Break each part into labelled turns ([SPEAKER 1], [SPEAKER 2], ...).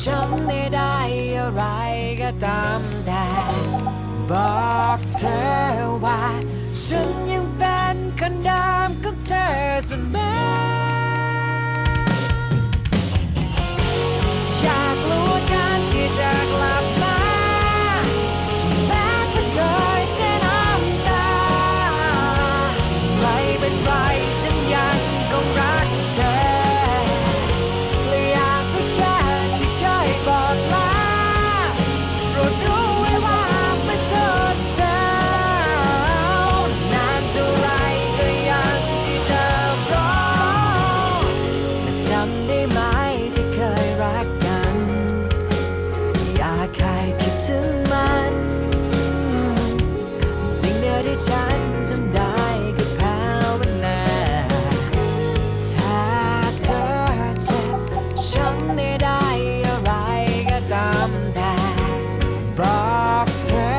[SPEAKER 1] ช้ำได้ได้อะไรก็ตามแต่บอกเธอว่า ฉันยังเป็นคนเดิมของเธอเสมอ ถึงมัน สิ่งเดียวที่ฉันจำได้คือภาวนาถ้าเธอเจ็บฉันได้ได้อะไรก็ตามแต่บอกเธอ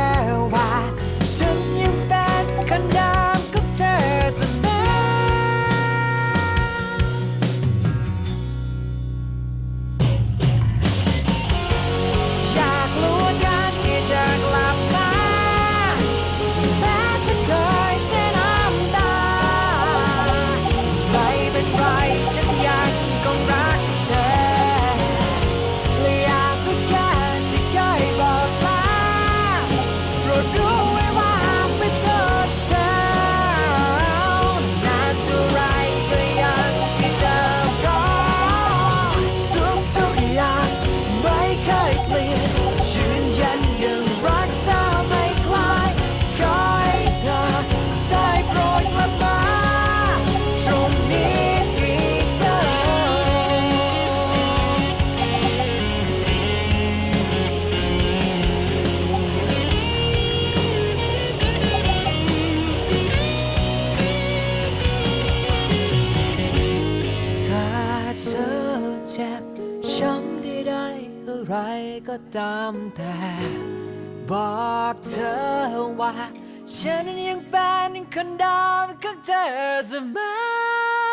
[SPEAKER 1] ไรก็ตามแต่ บอกเธอว่า ฉันยังเป็นคนเดิมของเธอเสมอ